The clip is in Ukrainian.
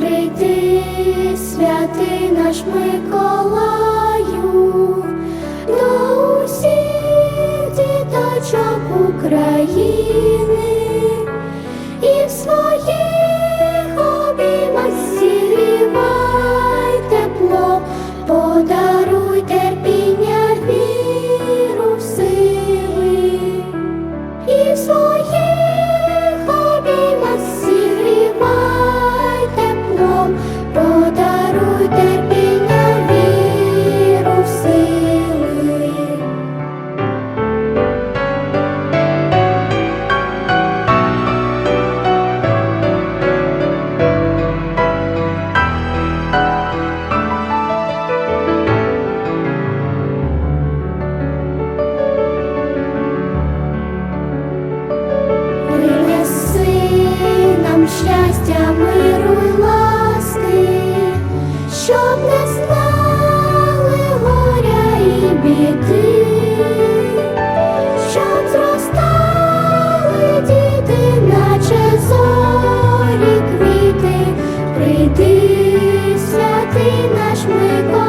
Прийди, святий наш Миколаю, до усіх діточок України і в своїх обіймах зігрівай тепло, подаруй терпіння, віру в сили. І в своїх щастя, миру й щоб не знали горя і біди, щоб зростали діти, наче зорі квіти, прийди святий наш Микола.